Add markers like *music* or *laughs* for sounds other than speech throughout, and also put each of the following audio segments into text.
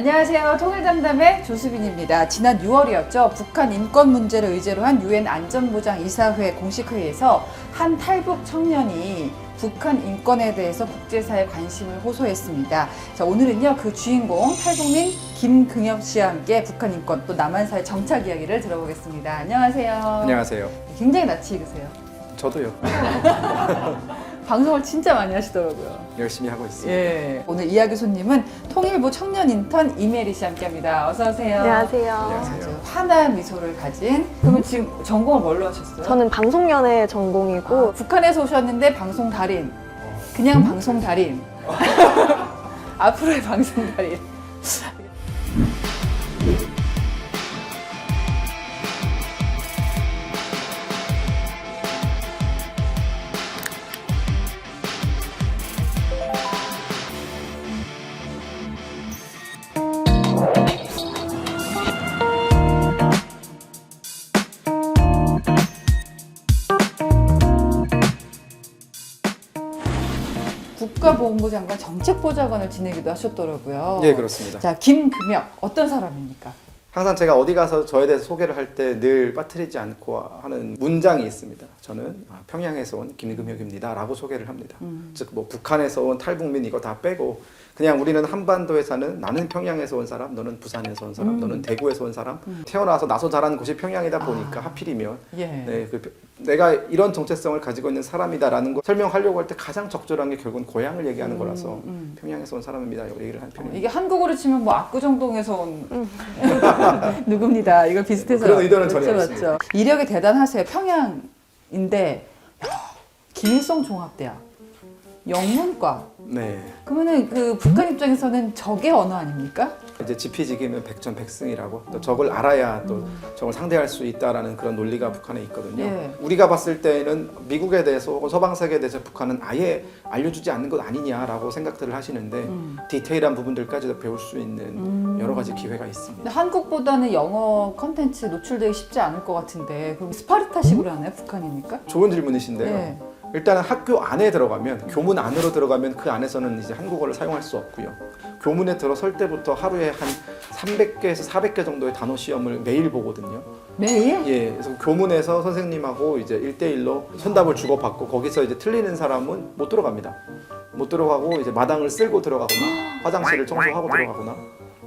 안녕하세요. 통일담담의 조수빈입니다. 지난 6월이었죠. 북한 인권 문제를 의제로 한 유엔 안전보장 이사회 공식 회의에서 한 탈북 청년이 북한 인권에 대해서 국제사회 관심을 호소했습니다. 자, 오늘은요 그 주인공 탈북민 김긍엽 씨와 함께 북한 인권 또 남한사회 정착 이야기를 들어보겠습니다. 안녕하세요. 안녕하세요. 굉장히 낯이 익으세요. 저도요. *laughs* 방송을 진짜 많이 하시더라고요. 열심히 하고 있습니다. 예. 오늘 이야기 손님은 통일부 청년 인턴 이메리 씨 함께합니다. 어서 오세요. 안녕하세요. 안녕하세요. 아주 환한 미소를 가진. 그러면 지금 전공을 뭘로 하셨어요? 저는 방송연애 전공이고 아, 북한에서 오셨는데 방송 달인. 그냥 방송 달인. *laughs* *laughs* 앞으로의 방송 달인. 국가보훈부 장관 정책보좌관을 지내기도 하셨더라고요. 예, 그렇습니다. 자, 김금혁 어떤 사람입니까? 항상 제가 어디 가서 저에 대해서 소개를 할 때 늘 빠뜨리지 않고 하는 문장이 있습니다. 저는 아, 평양에서 온 김금혁입니다라고 소개를 합니다. 음. 즉뭐 북한에서 온 탈북민 이거 다 빼고 그냥 우리는 한반도에 사는 나는 평양에서 온 사람, 너는 부산에서 온 사람, 음. 너는 대구에서 온 사람. 태어나서 나서 자란 곳이 평양이다 보니까 하필이면 예. 네, 그, 표- 내가 이런 정체성을 가지고 있는 사람이다라는 거 설명하려고 할 때 가장 적절한 게 결국은 고향을 얘기하는 거라서 음. 평양에서 온 사람입니다. 이렇게 얘기를 어, 편입니다. 이게 한국어로 치면 뭐 압구정동에서 온 *laughs* 누굽니다. 이거 비슷해서 그런 의도는 전혀 맞죠, 없습니다. 맞죠. 이력이 대단하세요. 평양인데 야, 김일성 종합대학 영문과. 네. 그러면은 그 북한 입장에서는 적의 언어 아닙니까? 이제 지피지기면 백전백승이라고 또 적을 알아야 또 적을 상대할 수 있다라는 그런 논리가 북한에 있거든요. 예. 우리가 봤을 때는 미국에 대해서 혹은 서방 세계에 대해서 북한은 아예 알려주지 않는 것 아니냐라고 생각들을 하시는데 음. 디테일한 부분들까지도 배울 수 있는 여러 가지 기회가 있습니다. 근데 한국보다는 영어 컨텐츠 노출되기 쉽지 않을 것 같은데 그럼 스파르타식으로 하나요? 북한이니까? 좋은 질문이신데요. 네. 일단은 학교 안에 들어가면 교문 안으로 들어가면 그 안에서는 이제 한국어를 사용할 수 없고요. 교문에 들어설 때부터 하루에 한 300개에서 400개 정도의 단어 시험을 매일 보거든요. 매일? 예, 그래서 교문에서 선생님하고 이제 1대1로 선답을 주고받고 거기서 이제 틀리는 사람은 못 들어갑니다. 못 들어가고 이제 마당을 쓸고 들어가거나 *gasps* 화장실을 청소하고 들어가거나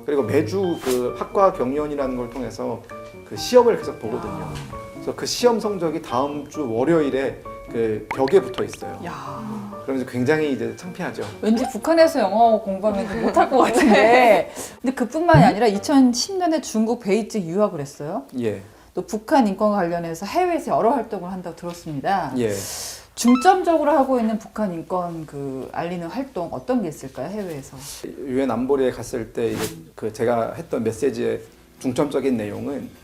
그리고 매주 그 학과 경연이라는 걸 통해서 그 시험을 계속 보거든요. 그래서 그 시험 성적이 다음 주 월요일에 그 벽에 붙어 있어요. 야. 그러면서 굉장히 이제 창피하죠. 왠지 북한에서 영어 공부하면 좀 못할 것 같은데. 근데 그뿐만이 아니라 2010년에 중국 베이징 유학을 했어요. 예, 또 북한 인권 관련해서 해외에서 여러 활동을 한다고 들었습니다. 예. 중점적으로 하고 있는 북한 인권 그 알리는 활동 어떤 게 있을까요? 해외에서. 유엔 안보리에 갔을 때 이제 그 제가 했던 메시지의 중점적인 내용은 어,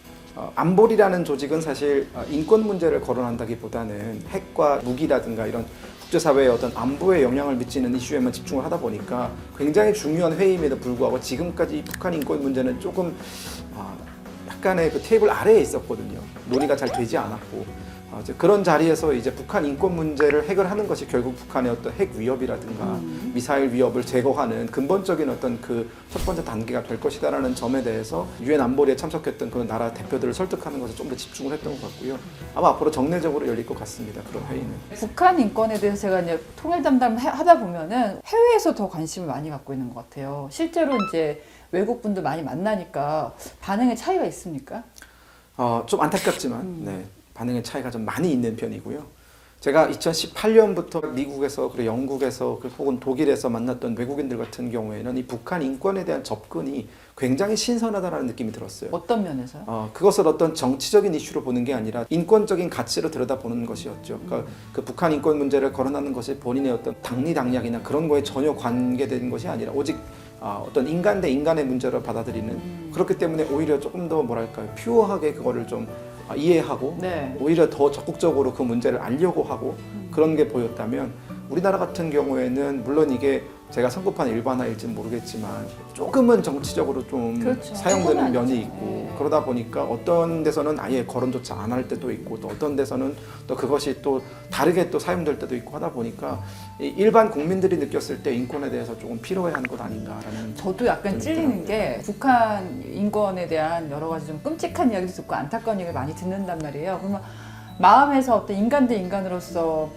안보리라는 조직은 사실 어, 인권 문제를 거론한다기보다는 핵과 무기라든가 이런 국제사회의 어떤 안보에 영향을 미치는 이슈에만 집중을 하다 보니까 굉장히 중요한 회의임에도 불구하고 지금까지 이 북한 인권 문제는 조금 아, 약간의 그 테이블 아래에 있었거든요. 논의가 잘 되지 않았고 아, 이제 그런 자리에서 이제 북한 인권 문제를 해결하는 것이 결국 북한의 어떤 핵 위협이라든가 미사일 위협을 제거하는 근본적인 어떤 그 첫 번째 단계가 될 것이다라는 점에 대해서 유엔 안보리에 참석했던 그 나라 대표들을 설득하는 것에 좀 더 집중을 했던 것 같고요. 아마 앞으로 정례적으로 열릴 것 같습니다. 그런 회의는. 북한 인권에 대해서 제가 이제 통일 담당 하다 보면은 해외에서 더 관심을 많이 갖고 있는 것 같아요. 실제로 이제 외국 분들 많이 만나니까 반응의 차이가 있습니까? 어, 좀 안타깝지만 네, 반응의 차이가 좀 많이 있는 편이고요. 제가 2018년부터 미국에서 그리고 영국에서 그 혹은 독일에서 만났던 외국인들 같은 경우에는 이 북한 인권에 대한 접근이 굉장히 신선하다는 느낌이 들었어요. 어떤 면에서요? 어, 그것을 어떤 정치적인 이슈로 보는 게 아니라 인권적인 가치로 들여다보는 것이었죠. 그러니까 그 북한 인권 문제를 거론하는 것이 본인의 어떤 당리당략이나 그런 거에 전혀 관계된 것이 아니라 오직 아, 어떤 인간 대 인간의 문제로 받아들이는 그렇기 때문에 오히려 조금 더 뭐랄까요 퓨어하게 그거를 좀 아, 이해하고 네. 오히려 더 적극적으로 그 문제를 알려고 하고 그런 게 보였다면 우리나라 같은 경우에는 물론 이게 제가 선거판 일반화일지는 모르겠지만 조금은 정치적으로 좀 그렇죠. 사용되는 면이. 있고 네. 그러다 보니까 어떤 데서는 아예 거론조차 안 할 때도 있고 또 어떤 데서는 또 그것이 또 다르게 또 사용될 때도 있고 하다 보니까 이 일반 국민들이 느꼈을 때 인권에 대해서 조금 필요해하는 것 아닌가라는 저도 약간 찔리는 게 북한 인권에 대한 여러 가지 좀 끔찍한 이야기도 듣고 안타까운 얘기를 많이 듣는단 말이에요. 그러면 마음에서 어떤 인간 대 인간으로서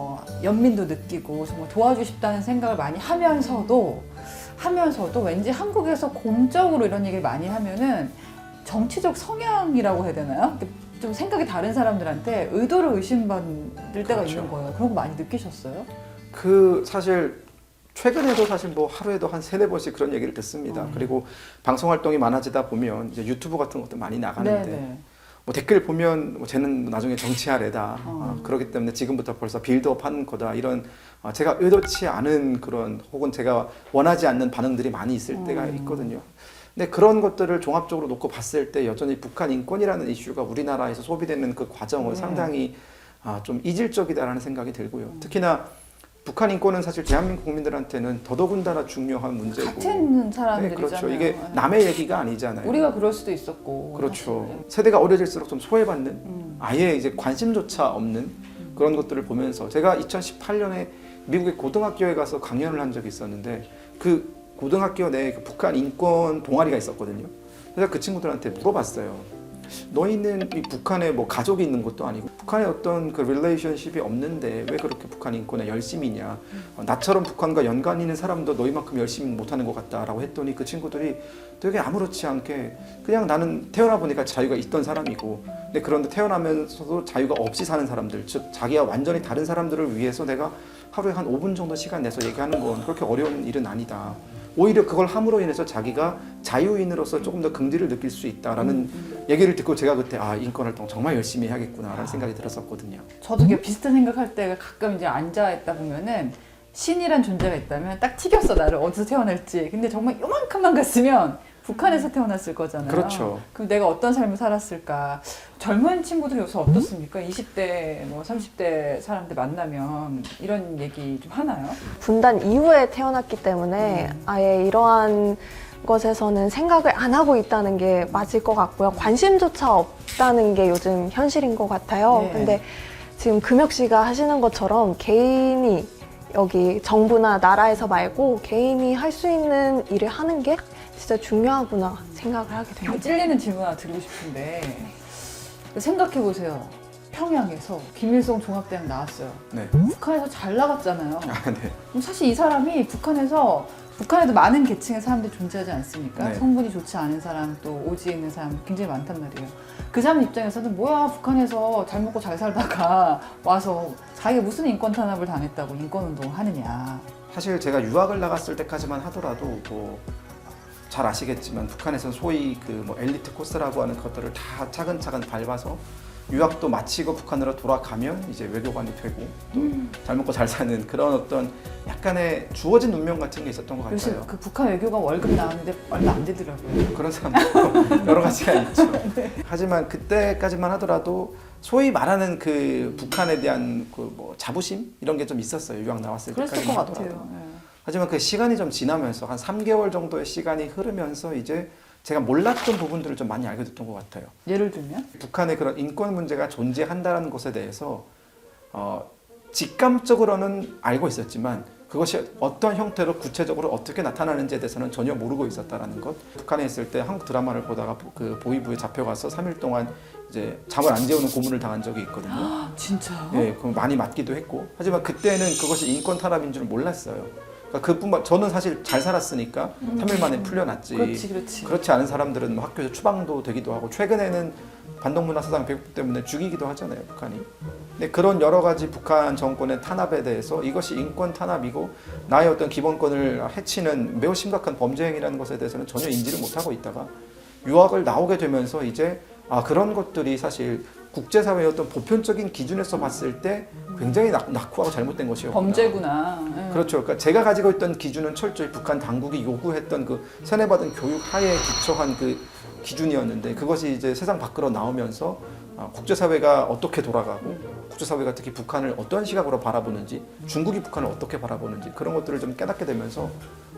어, 연민도 느끼고 정말 도와주고 싶다는 생각을 많이 하면서도 하면서도 왠지 한국에서 공적으로 이런 얘기를 많이 하면은 정치적 성향이라고 해야 되나요? 좀 생각이 다른 사람들한테 의도를 의심받을 때가 그렇죠. 있는 거예요. 그런 거 많이 느끼셨어요? 그 사실 최근에도 사실 뭐 하루에도 한 세네 번씩 그런 얘기를 듣습니다. 음. 그리고 방송 활동이 많아지다 보면 이제 유튜브 같은 것도 많이 나가는데 네네. 뭐 댓글 보면 뭐 쟤는 나중에 정치하래다. 어. 어, 그렇기 때문에 지금부터 벌써 빌드업 하는 거다. 이런 어, 제가 의도치 않은 그런 혹은 제가 원하지 않는 반응들이 많이 있을 때가 음. 있거든요. 근데 그런 것들을 종합적으로 놓고 봤을 때 여전히 북한 인권이라는 이슈가 우리나라에서 소비되는 그 과정을 네. 상당히 아, 좀 이질적이다라는 생각이 들고요. 특히나 북한 인권은 사실 대한민국 국민들한테는 더더군다나 중요한 문제고. 같은 네, 사람들이잖아요. 그렇죠. 이게 네. 남의 얘기가 아니잖아요. 우리가 그럴 수도 있었고. 그렇죠. 사실은. 세대가 어려질수록 좀 소외받는 음. 아예 이제 관심조차 없는 그런 것들을 보면서 제가 2018년에 미국의 고등학교에 가서 강연을 한 적이 있었는데 그 고등학교 내에 그 북한 인권 동아리가 있었거든요. 그래서 그 친구들한테 물어봤어요. 너희는 이 북한에 뭐 가족이 있는 것도 아니고 북한에 어떤 그 릴레이션십이 없는데 왜 그렇게 북한 인권에 열심이냐 어, 나처럼 북한과 연관 있는 사람도 너희만큼 열심히 못하는 것 같다라고 했더니 그 친구들이 되게 아무렇지 않게 그냥 나는 태어나 보니까 자유가 있던 사람이고 근데 그런데 태어나면서도 자유가 없이 사는 사람들 즉 자기와 완전히 다른 사람들을 위해서 내가 하루에 한 5분 정도 시간 내서 얘기하는 건 그렇게 어려운 일은 아니다. 오히려 그걸 함으로 인해서 자기가 자유인으로서 조금 더 긍지를 느낄 수 있다라는 얘기를 듣고 제가 그때 아 인권 활동 정말 열심히 해야겠구나라는 생각이 들었었거든요. 저도 이게 비슷한 생각할 때가 가끔 이제 앉아 있다 보면은 신이란 존재가 있다면 딱 튀겼어 나를 어디서 태어날지. 근데 정말 요만큼만 갔으면 북한에서 태어났을 거잖아요. 그렇죠. 그럼 내가 어떤 삶을 살았을까? 젊은 친구들이 요새 어떻습니까? 20대, 뭐 30대 사람들 만나면 이런 얘기 좀 하나요? 분단 이후에 태어났기 때문에 음. 아예 이러한 것에서는 생각을 안 하고 있다는 게 맞을 것 같고요. 관심조차 없다는 게 요즘 현실인 것 같아요. 네. 근데 지금 금혁 씨가 하시는 것처럼 개인이 여기 정부나 나라에서 말고 개인이 할 수 있는 일을 하는 게 진짜 중요하구나 생각을 하게 됩니다. 찔리는 질문 하나 드리고 싶은데 생각해 보세요. 평양에서 김일성 종합대학 나왔어요. 네. 북한에서 잘 나갔잖아요. 아, 네. 그럼 사실 이 사람이 북한에서 북한에도 많은 계층의 사람들이 존재하지 않습니까? 네. 성분이 좋지 않은 사람 또 오지에 있는 사람 굉장히 많단 말이에요. 그 사람 입장에서는 뭐야 북한에서 잘 먹고 잘 살다가 와서 자기가 무슨 인권 탄압을 당했다고 인권 운동을 하느냐. 사실 제가 유학을 나갔을 때까지만 하더라도 뭐 잘 아시겠지만 북한에서는 소위 그 뭐 엘리트 코스라고 하는 것들을 다 차근차근 밟아서 유학도 마치고 북한으로 돌아가면 이제 외교관이 되고 또잘 먹고 잘 사는 그런 어떤 약간의 주어진 운명 같은 게 있었던 것 요새 같아요. 그 북한 외교관 월급 나왔는데 얼마 안 되더라고요. 그런 사람도 *laughs* 여러 가지가 있죠. *laughs* 하지만 그때까지만 하더라도 소위 말하는 그 북한에 대한 그 뭐 자부심 이런 게 좀 있었어요. 유학 나왔을 그랬을 때까지만 것. 같아요. 예. 하지만 그 시간이 좀 지나면서 한 3개월 정도의 시간이 흐르면서 이제 제가 몰랐던 부분들을 좀 많이 알게 됐던 것 같아요. 예를 들면 북한의 그런 인권 문제가 존재한다는 것에 대해서 어, 직감적으로는 알고 있었지만 그것이 어떤 형태로 구체적으로 어떻게 나타나는지에 대해서는 전혀 모르고 있었다라는 것. 북한에 있을 때 한국 드라마를 보다가 그 보이부에 잡혀가서 3일 동안 이제 잠을 안 재우는 고문을 당한 적이 있거든요. 아, *gasps* 진짜요? 예, 그럼 많이 맞기도 했고. 하지만 그때는 그것이 인권 탄압인 줄 몰랐어요. 그러니까 그뿐만 저는 사실 잘 살았으니까 3일 만에 풀려났지. 그렇지 그렇지. 그렇지 않은 사람들은 뭐 학교에서 추방도 되기도 하고 최근에는 반동문화 사상 배국 때문에 죽이기도 하잖아요 북한이. 근데 그런 여러 가지 북한 정권의 탄압에 대해서 이것이 인권 탄압이고 나의 어떤 기본권을 해치는 매우 심각한 범죄 행위라는 것에 대해서는 전혀 인지를 못하고 있다가 유학을 나오게 되면서 이제 아 그런 것들이 사실 국제사회의 어떤 보편적인 기준에서 봤을 때 굉장히 낙, 낙후하고 잘못된 것이었구나. 범죄구나. 예. 그렇죠. 그러니까 제가 가지고 있던 기준은 철저히 북한 당국이 요구했던 그 세뇌받은 교육 하에 기초한 그 기준이었는데 그것이 이제 세상 밖으로 나오면서 아, 국제사회가 어떻게 돌아가고 국제사회가 특히 북한을 어떤 시각으로 바라보는지 중국이 북한을 어떻게 바라보는지 그런 것들을 좀 깨닫게 되면서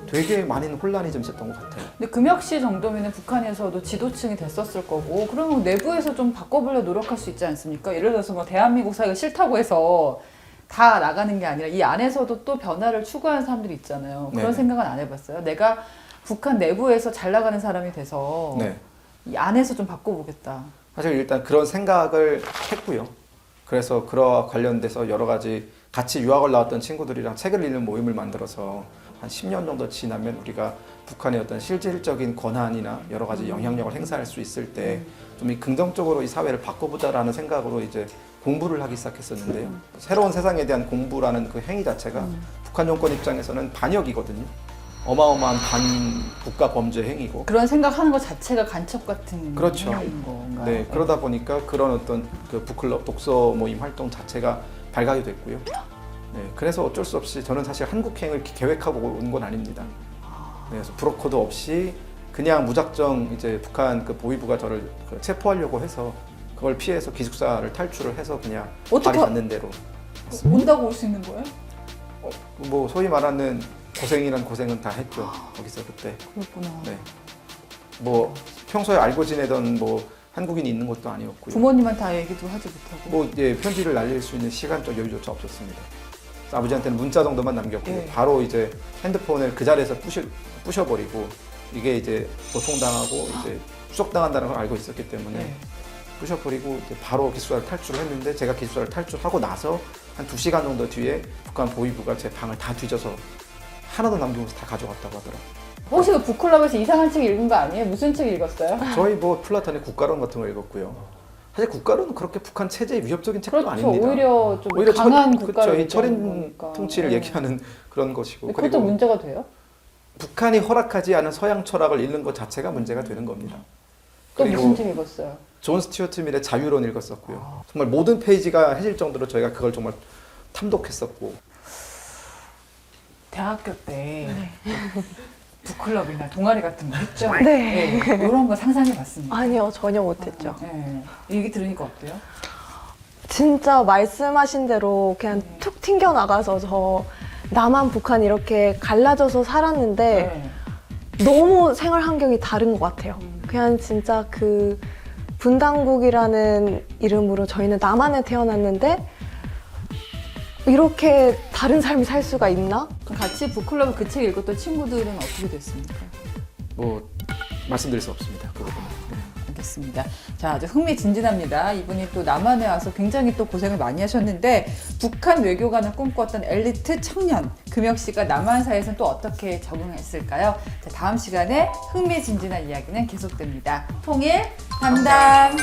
되게 많은 혼란이 좀 있었던 것 같아요. 근데 금혁씨 정도면 북한에서도 지도층이 됐었을 거고 그러면 내부에서 좀 바꿔보려 노력할 수 있지 않습니까? 예를 들어서 뭐 대한민국 사회가 싫다고 해서 다 나가는 게 아니라 이 안에서도 또 변화를 추구하는 사람들이 있잖아요. 그런 네네. 생각은 안 해봤어요. 내가 북한 내부에서 잘 나가는 사람이 돼서 네. 이 안에서 좀 바꿔보겠다. 사실 일단 그런 생각을 했고요. 그래서 그와 관련돼서 여러 가지 같이 유학을 나왔던 친구들이랑 책을 읽는 모임을 만들어서 한 10년 정도 지나면 우리가 북한의 어떤 실질적인 권한이나 여러 가지 영향력을 행사할 수 있을 때 좀 이 긍정적으로 이 사회를 바꿔보자라는 생각으로 이제 공부를 하기 시작했었는데요. 새로운 세상에 대한 공부라는 그 행위 자체가 북한 정권 입장에서는 반역이거든요. 어마어마한 반 국가 범죄 행위고 그런 생각하는 것 자체가 간첩 같은 그렇죠. 행위인 건가요? 네, 그러다 보니까 그런 어떤 그 북클럽 독서 모임 활동 자체가 발각이 됐고요. 네, 그래서 어쩔 수 없이 저는 사실 한국행을 계획하고 온 건 아닙니다. 네, 그래서 브로커도 없이 그냥 무작정 이제 북한 그 보위부가 저를 그 체포하려고 해서 그걸 피해서 기숙사를 탈출을 해서 그냥 어떻게- 발이 닿는 대로 온다고 올 수 있는 거예요? 어, 뭐 소위 말하는 고생이란 고생은 다 했죠 거기서 그때 그렇구나. 네. 뭐 평소에 알고 지내던 뭐 한국인이 있는 것도 아니었고요. 부모님한테 다 얘기도 하지 못하고. 뭐 이제 편지를 날릴 수 있는 시간적 여유조차 없었습니다. 아버지한테는 문자 정도만 남겼고 네. 바로 이제 핸드폰을 그 자리에서 부셔 부셔버리고 이게 이제 도청당하고 이제 추적당한다는 걸 알고 있었기 때문에 네. 부셔버리고 이제 바로 기숙사를 탈출을 했는데 제가 기숙사를 탈출하고 나서 한 두 시간 정도 뒤에 북한 보위부가 제 방을 다 뒤져서 하나도 남기면서 다 가져갔다고 하더라고요. 혹시 그 북클럽에서 이상한 책 읽은 거 아니에요? 무슨 책 읽었어요? 저희 뭐 플라톤의 국가론 같은 거 읽었고요. 사실 국가론은 그렇게 북한 체제에 위협적인 책도 그렇죠. 아닙니다. 오히려 좀 오히려 강한 철, 국가를 그렇죠. 이 철인. 통치를 네. 얘기하는 그런 것이고 그것도 문제가 돼요? 북한이 허락하지 않은 서양 철학을 읽는 것 자체가 문제가 되는 겁니다. 또 무슨 책 읽었어요? 존 스튜어트 밀의 자유론 읽었었고요. 정말 모든 페이지가 해질 정도로 저희가 그걸 정말 탐독했었고 대학교 때 *laughs* 북클럽이나 동아리 같은 거 했죠? *laughs* 네. 이런 거 상상해 봤습니다. 아니요, 전혀 못했죠. 네. 얘기 들으니까 어때요? 진짜 말씀하신 대로 그냥 네. 툭 튕겨 나가서 저 남한 북한 이렇게 갈라져서 살았는데 네. 너무 생활 환경이 다른 것 같아요. 음. 그냥 진짜 그 분당국이라는 이름으로 저희는 남한에 태어났는데 이렇게 다른 삶을 살 수가 있나? 그럼 같이 북클럽 그 책 읽었던 친구들은 어떻게 됐습니까? 뭐 말씀드릴 수 없습니다. 그 부분은. 네. 알겠습니다. 자, 아주 흥미진진합니다. 이분이 또 남한에 와서 굉장히 또 고생을 많이 하셨는데 북한 외교관을 꿈꿨던 엘리트 청년 금혁 씨가 남한사에서는 또 어떻게 적응했을까요? 자, 다음 시간에 흥미진진한 이야기는 계속됩니다. 통일 담당.